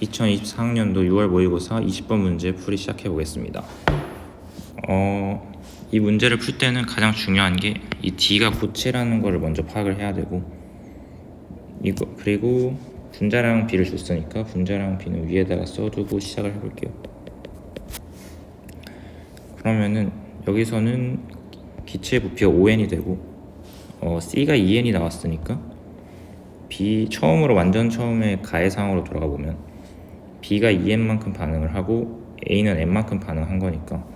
2024학년도 6월 모의고사 20번 문제 풀이 시작해 보겠습니다. 어, 이 문제를 풀 때는 가장 중요한 게 이 D가 고체라는 거를 먼저 파악을 해야 되고 이거 그리고 분자량 B를 줬으니까 분자량 B는 위에다가 써두고 시작을 해볼게요. 그러면은 여기서는 기체 부피가 5n이 되고 어, C가 2n이 나왔으니까 B 처음으로 완전 처음에 가해상으로 돌아가 보면 B가 2n만큼 반응을 하고 A는 n만큼 반응한 거니까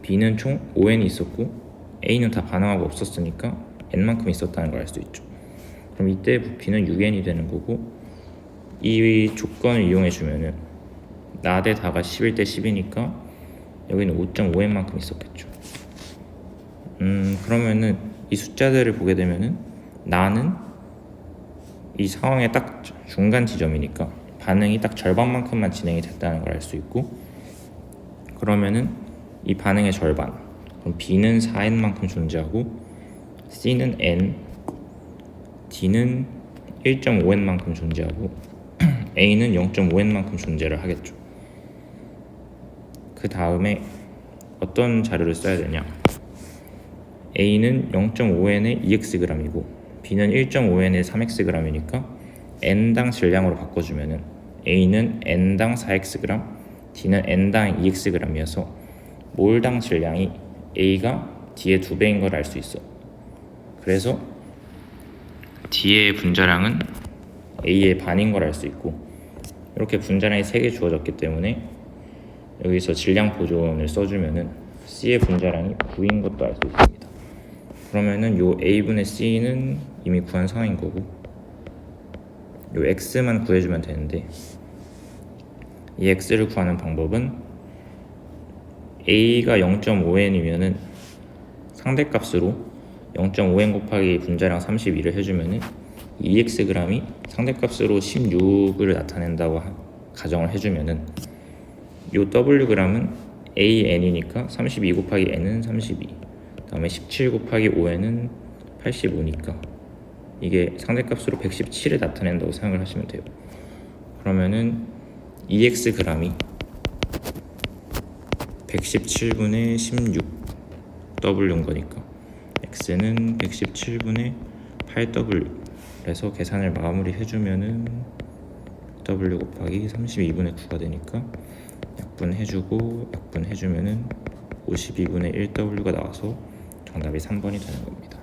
B는 총 5n이 있었고 A는 다 반응하고 없었으니까 n만큼 있었다는 걸 알 수 있죠. 그럼 이때 부피는 6n이 되는 거고 이 조건을 이용해 주면은 나 대 다가 11대 10이니까 여기는 5.5n만큼 있었겠죠. 음 그러면은 이 숫자들을 보게 되면은 나는 이 상황의 딱 중간 지점이니까 반응이 딱 절반만큼만 진행이 됐다는 걸 알 수 있고 그러면은 이 반응의 절반 그럼 B는 4n만큼 존재하고 C는 n D는 1.5n만큼 존재하고 A는 0.5n만큼 존재를 하겠죠. 그 다음에 어떤 자료를 써야 되냐? A는 0.5n의 2xg이고 B는 1.5n의 3xg이니까 n당 질량으로 바꿔주면은 A는 n당 4xg, D는 n당 2xg이어서 몰당 질량이 A가 D의 두 배인 걸 알 수 있어. 그래서 D의 분자량은 A의 반인 걸 알 수 있고 이렇게 분자량이 3개 주어졌기 때문에 여기서 질량 보존을 써주면은 C의 분자량이 9인 것도 알 수 있습니다. 그러면은 요 A분의 C는 이미 구한 상황인 거고 요 X만 구해주면 되는데 이 X를 구하는 방법은 A가 0.5n이면은 상대값으로 0.5n 곱하기 분자량 32를 해주면은 2xg이 상대값으로 16을 나타낸다고 하- 가정을 해주면은 요 wg은 an이니까 32 곱하기 n은 32 그다음에 17 곱하기 5n은 85니까 이게 상대값으로 117을 나타낸다고 생각을 하시면 돼요. 그러면은 2xg이 117분의 16 W인 거니까 x는 117분의 8W 그래서 계산을 마무리 해주면은 W 곱하기 32분의 9가 되니까 약분해주고 약분해주면은 52분의 1W가 나와서 정답이 3번이 되는 겁니다.